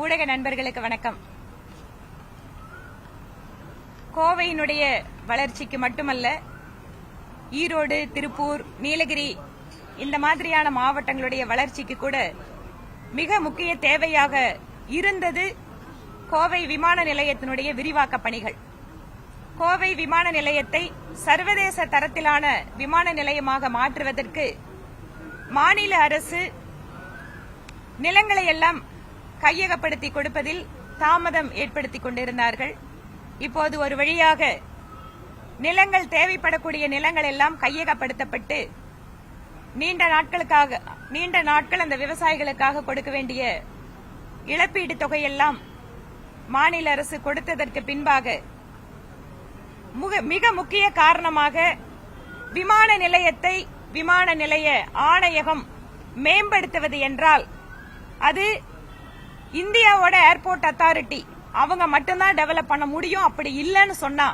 ஊடக நண்பர்களுக்கு வணக்கம். கோவையினுடைய வளர்ச்சிக்கு மட்டுமல்ல ஈரோடு திருப்பூர் நீலகிரி இந்த மாதிரியான மாவட்டங்களுடைய வளர்ச்சிக்கு கூட மிக முக்கிய தேவையாக இருந்தது கோவை விமான நிலையத்தினுடைய விரிவாக்க பணிகள். கோவை விமான நிலையத்தை சர்வதேச தரத்திலான விமான நிலையமாக மாற்றுவதற்கு மாநில அரசு நிலங்களை எல்லாம் கையகப்படுத்தி கொடுப்பதில் தாமதம் ஏற்படுத்திக் கொண்டிருந்தார்கள். இப்போது ஒரு வழியாக நிலங்கள் தேவைப்படக்கூடிய நிலங்கள் எல்லாம் கையகப்படுத்தப்பட்டு நீண்ட நாட்களுக்காக நீண்ட நாட்கள் அந்த விவசாயிகளுக்காக கொடுக்க வேண்டிய இழப்பீடு தொகையெல்லாம் மாநில அரசு கொடுத்ததற்கு பின்பாக முக- மிக முக்கிய காரணமாக விமான நிலையத்தை விமான நிலைய ஆணையகம் மேம்படுத்துவது என்றால் அது இந்தியாவோட ஏர்போர்ட் அத்தாரிட்டி அவங்க மட்டும்தான் டெவலப் பண்ண முடியும். அப்படி இல்லைன்னு சொன்னா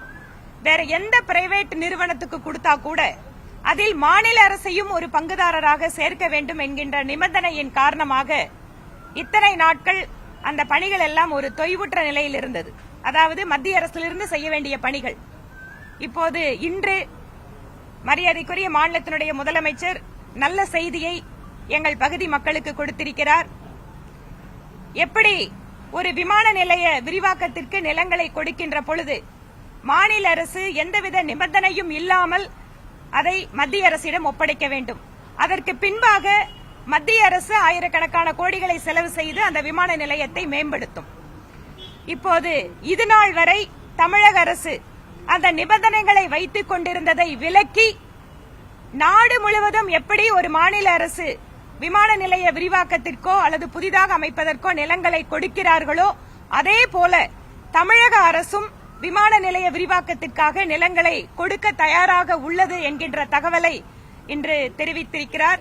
வேற எந்த பிரைவேட் நிறுவனத்துக்கு கொடுத்தா கூட அதில் மாநில அரசையும் ஒரு பங்குதாரராக சேர்க்க வேண்டும் என்கின்ற நிபந்தனையின் காரணமாக இத்தனை நாட்கள் அந்த பணிகள் எல்லாம் ஒரு தொய்வுற்ற நிலையில் இருந்தது. அதாவது மத்திய அரசிலிருந்து செய்ய வேண்டிய பணிகள். இப்போது இன்று மரியாதைக்குரிய மாநிலத்தினுடைய முதலமைச்சர் நல்ல செய்தியை எங்கள் பகுதி மக்களுக்கு கொடுத்திருக்கிறார். எப்படி ஒரு விமான நிலைய விரிவாக்கத்திற்கு நிலங்களை கொடுக்கின்ற பொழுது மாநில அரசு எந்தவித நிபந்தனையும் இல்லாமல் அதை மத்திய அரசிடம் ஒப்படைக்க வேண்டும். அதற்கு பின்பாக மத்திய அரசு ஆயிரக்கணக்கான கோடிகளை செலவு செய்து அந்த விமான நிலையத்தை மேம்படுத்தும். இப்போது இது நாள் வரை தமிழக அரசு அந்த நிபந்தனைகளை வைத்துக் கொண்டிருந்ததை விலக்கி நாடு முழுவதும் எப்படி ஒரு மாநில அரசு விமான நிலைய விரிவாக்கத்திற்கோ அல்லது புதிதாக அமைப்பதற்கோ நிலங்களை கொடுக்கிறார்களோ அதே போல தமிழக அரசும் விமான நிலைய விரிவாக்கத்திற்காக நிலங்களை கொடுக்க தயாராக உள்ளது என்கின்ற தகவலை இன்று தெரிவித்திருக்கிறார்.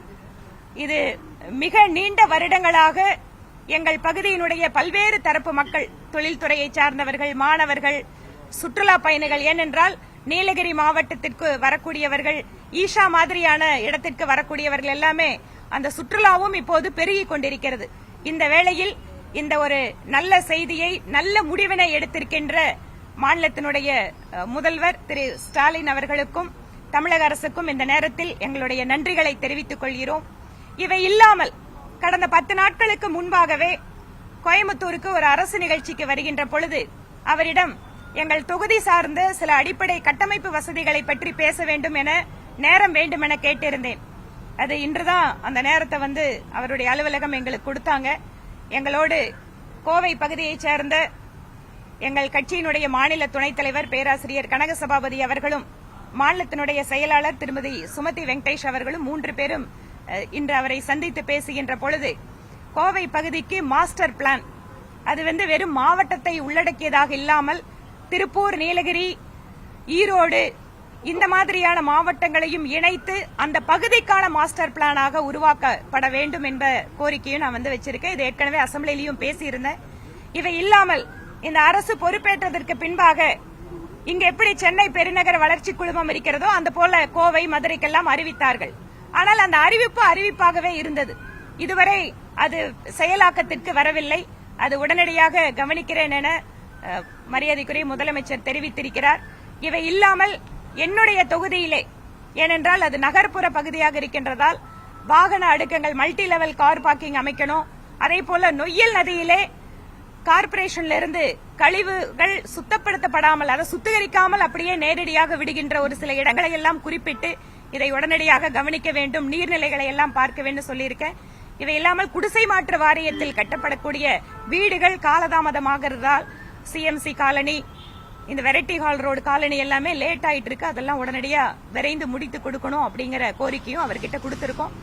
இது மிக நீண்ட வருடங்களாக எங்கள் பகுதியினுடைய பல்வேறு தரப்பு மக்கள் தொழில்துறையை சார்ந்தவர்கள் மாணவர்கள் சுற்றுலா பயணிகள் ஏனென்றால் நீலகிரி மாவட்டத்திற்கு வரக்கூடியவர்கள் ஈஷா மாதிரியான இடத்திற்கு வரக்கூடியவர்கள் எல்லாமே அந்த சுற்றுலாவும் இப்போது பெருகிக் கொண்டிருக்கிறது. இந்த வேளையில் இந்த ஒரு நல்ல செய்தியை நல்ல முடிவினை எடுத்திருக்கின்ற மாநிலத்தினுடைய முதல்வர் திரு ஸ்டாலின் அவர்களுக்கும் தமிழக அரசுக்கும் இந்த நேரத்தில் எங்களுடைய நன்றிகளை தெரிவித்துக் கொள்கிறோம். இவை இல்லாமல் கடந்த பத்து நாட்களுக்கு முன்பாகவே கோயம்புத்தூருக்கு ஒரு அரசு நிகழ்ச்சிக்கு வருகின்ற பொழுது அவரிடம் எங்கள் தொகுதி சார்ந்த சில அடிப்படை கட்டமைப்பு வசதிகளை பற்றி பேச வேண்டும் என நேரம் வேண்டும் என கேட்டிருந்தேன். அது இன்றுதான் அந்த நேரத்தை வந்து அவருடைய அலுவலகம் எங்களுக்கு கொடுத்தாங்க. எங்களோடு கோவை பகுதியைச் சேர்ந்த எங்கள் கட்சியினுடைய மாநில துணைத் தலைவர் பேராசிரியர் கனக சபாபதி அவர்களும் மாநிலத்தினுடைய செயலாளர் திருமதி சுமதி வெங்கடேஷ் அவர்களும் மூன்று பேரும் இன்று அவரை சந்தித்து பேசுகின்ற பொழுது கோவை பகுதிக்கு மாஸ்டர் பிளான் அது வந்து வெறும் மாவட்டத்தை உள்ளடக்கியதாக இல்லாமல் திருப்பூர் நீலகிரி ஈரோடு இந்த மாதிரியான மாவட்டங்களையும் இணைத்து அந்த பகுதிக்கான மாஸ்டர் பிளானாக உருவாக்கப்பட வேண்டும் என்ற கோரிக்கையும் நான் வந்து வச்சிருக்கேன். இது ஏற்கனவே அசம்பிளிலையும் பேசியிருந்தேன். இவை இல்லாமல் இந்த அரசு பொறுப்பேற்றதற்கு பின்பாக இங்க எப்படி சென்னை பெருநகர வளர்ச்சி குழுமம் இருக்கிறதோ அந்த போல கோவை மதுரைக்கெல்லாம் அறிவித்தார்கள். ஆனால் அந்த அறிவிப்பு அறிவிப்பாகவே இருந்தது. இதுவரை அது செயலாக்கத்திற்கு வரவில்லை. அது உடனடியாக கவனிக்கிறேன் என மரியாதைக்குரிய முதலமைச்சர் தெரிவித்திருக்கிறார். இவை இல்லாமல் என்னுடைய தொகுதியிலே. ஏனென்றால் அது நகர்ப்புற பகுதியாக இருக்கின்றதால் வாகன அடுக்கங்கள் மல்டி லெவல் கார் பார்க்கிங் அமைக்கணும். அதே போல நொய்யல் நதியிலே கார்பரேஷன்ல இருந்து கழிவுகள் சுத்தப்படுத்தப்படாமல் அதை சுத்திகரிக்காமல் அப்படியே நேரடியாக விடுகின்ற ஒரு சில இடங்களை எல்லாம் குறிப்பிட்டு இதை உடனடியாக கவனிக்க வேண்டும் நீர்நிலைகளை எல்லாம் பார்க்க வேண்டும் சொல்லியிருக்கேன். இவை இல்லாமல் குடிசை மாற்று வாரியத்தில் கட்டப்படக்கூடிய வீடுகள் காலதாமதமாகிறதால் சிஎம்சி காலனி இந்த வெரைட்டி ஹால் ரோடு காலனி எல்லாமே லேட் ஆயிட்டு இருக்கு அதெல்லாம் உடனடியா விரைந்து முடித்து கொடுக்கணும் அப்படிங்கிற கோரிக்கையும் அவர்கிட்ட கொடுத்திருக்கோம்.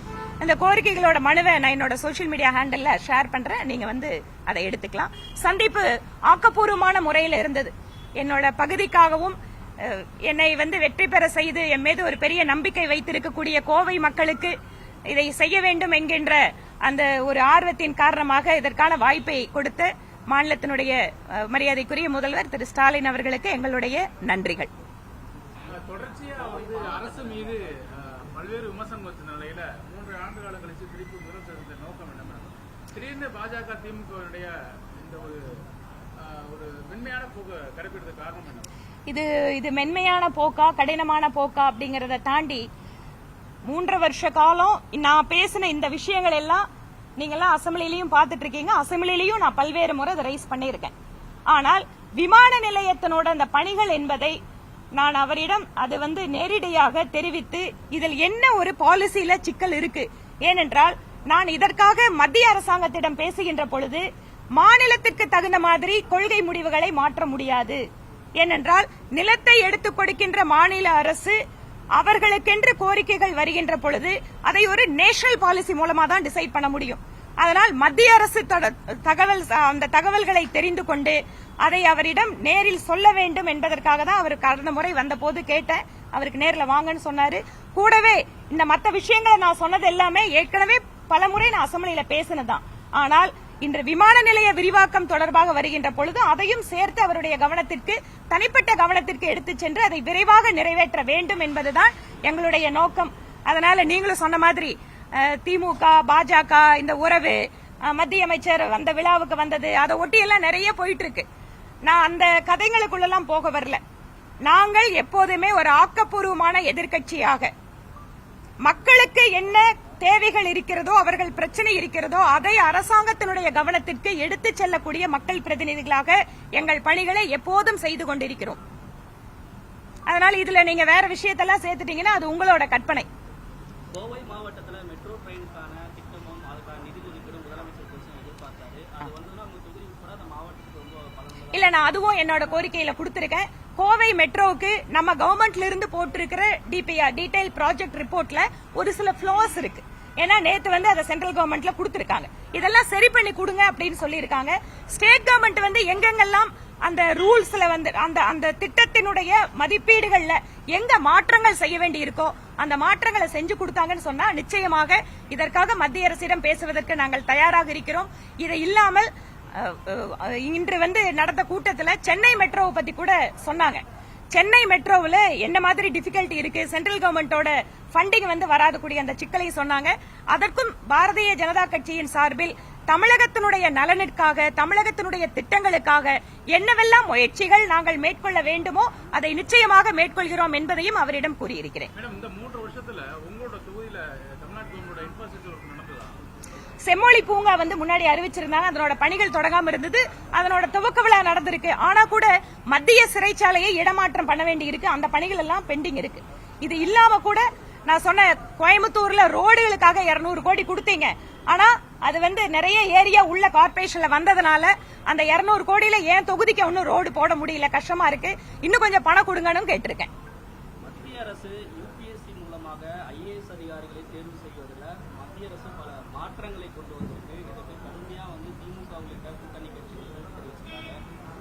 அந்த கோரிக்கைகளோட மனுவை நான் என்னோட சோஷியல் மீடியா ஹேண்டில் ஷேர் பண்றேன். நீங்க வந்து அதை எடுத்துக்கலாம். சந்திப்பு ஆக்கப்பூர்வமான முறையில் இருந்தது. என்னோட பகுதிக்காகவும் என்னை வந்து வெற்றி பெற செய்து என் மீது ஒரு பெரிய நம்பிக்கை வைத்திருக்கக்கூடிய கோவை மக்களுக்கு இதை செய்ய வேண்டும் என்கின்ற அந்த ஒரு ஆர்வத்தின் காரணமாக இதற்கான வாய்ப்பை கொடுத்து மாநிலத்தினுடைய மரியாதைக்குரிய முதல்வர் திரு ஸ்டாலின் அவர்களுக்கு எங்களுடைய நன்றிகள். தொடர்ச்சியா வந்து அரசு மீது பல்வேறு விமர்சனம் வச்ச நிலையில மூன்று ஆண்டு காலம் கழிச்சு திருப்பி முதல் நோக்கம் என்ன திடீர்னு பாஜக திமுகவுடைய இந்த ஆஹ், ஒரு மென்மையான போக்கு கடைபிடித்த காரணம் என்ன இது இது மென்மையான போக்கா கடினமான போக்கா அப்படிங்கறத தாண்டி மூன்றரை வருஷ காலம் நான் பேசின இந்த விஷயங்கள் எல்லாம் நீங்கெல்லாம் அசம்பிளிலையும் பார்த்துட்டு இருக்கீங்க அசம்பிளிலையும் நான் பல்வேறு முறை அதை ரைஸ் பண்ணியிருக்கேன். ஆனால் விமான நிலையத்தினோட அந்த பணிகள் என்பதை நான் அவரிடம் அது வந்து நேரடியாக தெரிவித்து இதில் என்ன ஒரு பாலிசியில சிக்கல் இருக்கு? ஏனென்றால் நான் இதற்காக மத்திய அரசாங்கத்திடம் பேசுகின்ற பொழுது மாநிலத்திற்கு தகுந்த மாதிரி கொள்கை முடிவுகளை மாற்ற முடியாது. ஏனென்றால் நிலத்தை எடுத்துக் கொடுக்கின்ற மாநில அரசு அவர்களுக்கென்று கோரிக்கைகள் வருகின்ற பொழுது அதை ஒரு நேஷனல் பாலிசி மூலமா தான் டிசைட் பண்ண முடியும். அதனால் மத்திய அரசு தகவல் அந்த தகவல்களை தெரிந்து கொண்டு அதை அவரிடம் நேரில் சொல்ல வேண்டும் என்பதற்காக தான் அவர் கடந்த முறை வந்தபோது கேட்டேன். அவருக்கு நேரில் வாங்கன்னு சொன்னாரு. கூடவே இந்த மற்ற விஷயங்களை நான் சொன்னது எல்லாமே ஏற்கனவே பலமுறை நான் அசம்பிளியில பேசினதான் ஆனால் இன்று விமான நிலைய விரிவாக்கம் தொடர்பாக வருகின்ற பொழுது அதையும் சேர்த்து அவருடைய கவனத்திற்கு தனிப்பட்ட கவனத்திற்கு எடுத்துச் சென்று அதை விரைவாக நிறைவேற்ற வேண்டும் என்பதுதான் எங்களுடைய நோக்கம். அதனால நீங்களும் சொன்ன மாதிரி திமுக பாஜக இந்த உறவு மத்திய அமைச்சர் அந்த விழாவுக்கு வந்தது அதை ஒட்டி எல்லாம் நிறைய போயிட்டு இருக்கு நான் அந்த கதைகளுக்குள்ளெல்லாம் போக வரல. நாங்கள் எப்போதுமே ஒரு ஆக்கப்பூர்வமான எதிர்க்கட்சியாக மக்களுக்கு என்ன தேவைகள் இருக்கிறதோ அவர்கள் பிரச்சனை இருக்கிறதோ அதை அரசாங்கத்தினுடைய கவனத்திற்கு எடுத்துச் செல்லக்கூடிய மக்கள் பிரதிநிதிகளாக எங்கள் பணிகளை எப்போதும் செய்து கொண்டிருக்கிறோம். அதனால இதுல நீங்க வேற விஷயத்தெல்லாம் சேர்த்துட்டீங்கன்னா அது உங்களோட கற்பனை. கோவை மாவட்டத்தில் மெட்ரோ ட்ரெயினுக்கான திட்டமும் அதுக்கான நிதி ஒதுக்கீடும் முதலமைச்சர் பெருசாக எதிர்பார்த்தாரு. அது உங்க தொகுதி உட்பட அந்த மாவட்டத்துக்கு ரொம்ப இல்ல நான் அதுவும் என்னோட கோரிக்கையில கொடுத்திருக்கேன். கோவை மெட்ரோவுக்கு நம்ம கவர்மெண்ட்ல இருந்து போட்டிருக்கிற டிபிஆர் டீடைல் ப்ராஜெக்ட் ரிப்போர்ட்ல ஒரு சில ஃபிளாஸ் இருக்கு. ஏன்னா நேத்து வந்து அதை சென்ட்ரல் கவர்மெண்ட்ல கொடுத்திருக்காங்க. இதெல்லாம் சரி பண்ணி கொடுங்க அப்படின்னு சொல்லியிருக்காங்க. ஸ்டேட் கவர்மெண்ட் வந்து எங்கெங்கெல்லாம் அந்த ரூல்ஸ்ல வந்து அந்த அந்த திட்டத்தினுடைய மதிப்பீடுகள்ல எங்க மாற்றங்கள் செய்ய வேண்டி இருக்கோ அந்த மாற்றங்களை செஞ்சு கொடுத்தாங்கன்னு சொன்னா நிச்சயமாக இதற்காக மத்திய அரசிடம் பேசுவதற்கு நாங்கள் தயாராக இருக்கிறோம். இதை இல்லாமல் இன்று வந்து நடந்த கூட்டத்துல சென்னை மெட்ரோவை பத்தி கூட சொன்னாங்க. சென்னை மெட்ரோவில் என்ன மாதிரி டிஃபிகல்ட்டி இருக்கு? சென்ட்ரல் கவர்மெண்டோட ஃபண்டிங் வந்து வராதக்கூடிய அந்த சிக்கலையும் சொன்னாங்க. அதற்கும் பாரதிய ஜனதா கட்சியின் சார்பில் தமிழகத்தினுடைய நலனிற்காக தமிழகத்தினுடைய திட்டங்களுக்காக என்னவெல்லாம் முயற்சிகள் நாங்கள் மேற்கொள்ள வேண்டுமோ அதை நிச்சயமாக மேற்கொள்கிறோம் என்பதையும் அவரிடம் கூறியிருக்கிறேன். செம்மொழி பூங்கா வந்து முன்னாடி அறிவிச்சிருந்தாங்க அதனோட பணிகள் தொடங்காம இருந்தது அதனோட துவக்க விழா நடந்திருக்கு. ஆனா கூட மத்திய சிறைச்சாலையை இடமாற்றம் பண்ண வேண்டி இருக்கு. அந்த பணிகள் எல்லாம் பெண்டிங் இருக்கு. இது இல்லாம கூட நான் சொன்ன கோயம்புத்தூர்ல ரோடுகளுக்காக 200 கோடி கொடுத்தீங்க. ஆனா அது வந்து நிறைய ஏரியா உள்ள கார்பரேஷன்ல வந்ததுனால அந்த 200 கோடியில ஏன் தொகுதிக்கு ஒன்னும் ரோடு போட முடியல. கஷ்டமா இருக்கு. இன்னும் கொஞ்சம் பணம் கொடுங்கன்னு கேட்டிருக்கேன். மத்திய அரசு யூபிஎஸ்சி மூலமாக ஐஏஎஸ் அதிகாரிகளை தேர்வு செய்வதில் மத்திய அரசு பல மாற்றங்களை கொண்டு வந்திருக்கு இதற்கு கடுமையாக வந்து திமுக உள்ளிட்ட கூட்டணி கட்சிகள் எதிர்ப்பு தெரிவிச்சிருக்காங்க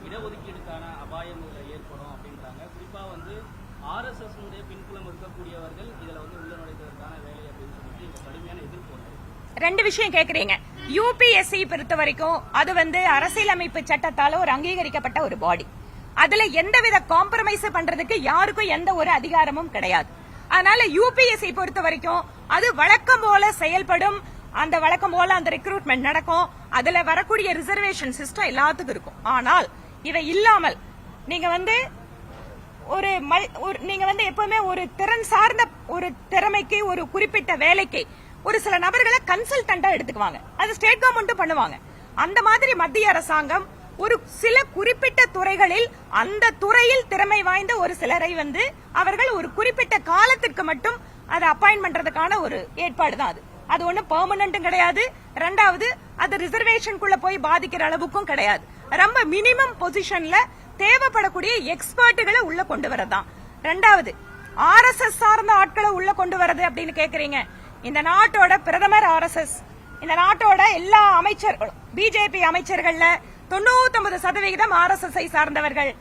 இடஒதுக்கீடுக்கான அபாயம் இதில் ஏற்படும் அப்படின்றாங்க குறிப்பாக வந்து ஆர்எஸ்எஸ் பின்புலம் இருக்கக்கூடியவர்கள் இதில் வந்து உள்ள நுழைவதற்கான வேலை அப்படின்னு சொல்லிட்டு கடுமையான எதிர்ப்பு ரெண்டு விஷயம் கேக்குறீங்க. யூபிஎஸ்சி பொறுத்த வரைக்கும் அது வந்து அரசியலமைப்பு சட்டத்தால ஒரு அங்கீகரிக்கப்பட்ட ஒரு பாடி அதுல எந்தவித காம்ப்ரமைஸ் பண்றதுக்கு யாருக்கும் எந்த ஒரு அதிகாரமும் கிடையாது. அதனால யூபிஎஸ்சி பொறுத்த வரைக்கும் அது வழக்கம் போல செயல்படும். அந்த வழக்கம் போல அந்த ரெக்ரூட்மெண்ட் நடக்கும். அதுல வரக்கூடிய ரிசர்வேஷன் சிஸ்டம் எல்லாத்துக்கும் இருக்கும். ஆனால் இவை இல்லாமல் நீங்க வந்து ஒரு மல்- ஒரு நீங்க வந்து எப்பவுமே ஒரு திறன் சார்ந்த ஒரு திறமைக்கு ஒரு குறிப்பிட்ட வேலைக்கு ஒரு சில நபர்களை கன்சல்டண்டா எடுத்துக்குவாங்க. அது ஸ்டேட் கவர்மெண்ட்டும் பண்ணுவாங்க. அந்த மாதிரி மத்திய அரசாங்கம் ஒரு சில குறிப்பிட்ட துறைகளில் அந்த துறையில் திறமை வாய்ந்த ஒரு சிலரை வந்து அவர்கள் ஒரு குறிப்பிட்ட காலத்திற்கு மட்டும் அதை அப்பாயின் பண்றதுக்கான ஒரு ஏற்பாடு தான் அது. அது ஒண்ணு பெர்மனன்ட்டும் கிடையாது. ரெண்டாவது அது ரிசர்வேஷனுக்குள்ள போய் பாதிக்கிற அளவுக்கும் கிடையாது. ரொம்ப மினிமம் பொசிஷன்ல தேவைப்படக்கூடிய எக்ஸ்பர்ட்டுகளை உள்ள கொண்டு வரதான். ரெண்டாவது ஆர்எஸ்எஸ் சார்ந்த ஆட்களை உள்ள கொண்டு வரது அப்படின்னு கேக்குறீங்க. இந்த நாட்டோட பிரதமர் ஆர்எஸ்எஸ் இந்த நாட்டோட எல்லா அமைச்சர்களும் பிஜேபி அமைச்சர்கள்ல தொண்ணூத்தொன்பது சதவிகிதம் ஆர்எஸ்எஸ் ஐ சார்ந்தவர்கள்.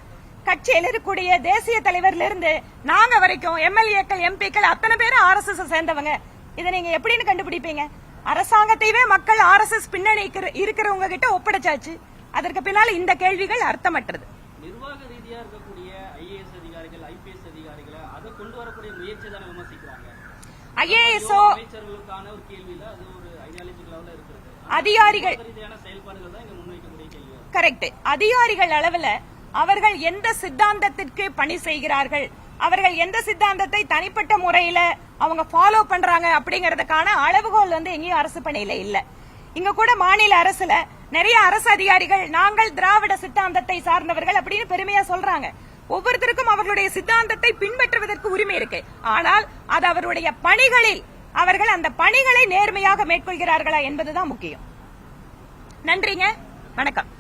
கட்சியில் இருக்கக்கூடிய தேசிய தலைவர்ல இருந்து நாங்க வரைக்கும் எம்எல்ஏக்கள் எம்பிக்கள் அத்தனை பேரும் ஆர்எஸ்எஸ் சேர்ந்தவங்க. இதை நீங்க எப்படின்னு கண்டுபிடிப்பீங்க? அரசாங்கத்தையே மக்கள் ஆர்எஸ்எஸ் பின்னணி இருக்கிற- இருக்கிறவங்க கிட்ட ஒப்படைச்சாச்சு. அதற்கு பின்னால் இந்த கேள்விகள் அர்த்தமற்றது. நிர்வாக ரீதியாக இருக்கக்கூடிய ஐஏஎஸ் அதிகாரிகள் ஐபிஎஸ் அதிகாரிகளை அதை கொண்டு வரக்கூடிய முயற்சி தானே விமர்சிக்கிறாங்க. ஐஏஎஸ்ஓ அமைச்சர்களுக்கான ஒரு கேள்வியில அது ஒரு ஐடியாலஜி லெவலில் இருக்கிறது. அதிகாரிகள் செயல்பாடுகள் தான் இங்க முன்வைக்கக்கூடிய கேள்வி கரெக்ட் அதிகாரிகள் அளவுல அவர்கள் எந்த சித்தாந்தத்திற்கு பணி செய்கிறார்கள்? அவர்கள் எந்த சித்தாந்தத்தை தனிப்பட்ட முறையில அவங்க ஃபாலோ பண்றாங்க அப்படிங்கறதுக்கான அளவுகோல் வந்து எங்கேயும் அரசு பணியில இல்ல. இங்க கூட மாநில அரசுல நிறைய அரசு அதிகாரிகள் நாங்கள் திராவிட சித்தாந்தத்தை சார்ந்தவர்கள் அப்படின்னு பெருமையா சொல்றாங்க. ஒவ்வொருத்தருக்கும் அவர்களுடைய சித்தாந்தத்தை பின்பற்றுவதற்கு உரிமை இருக்கு. ஆனால் அது அவருடைய பணிகளில் அவர்கள் அந்த பணிகளை நேர்மையாக மேற்கொள்கிறார்களா என்பதுதான் முக்கியம். நன்றிங்க. வணக்கம்.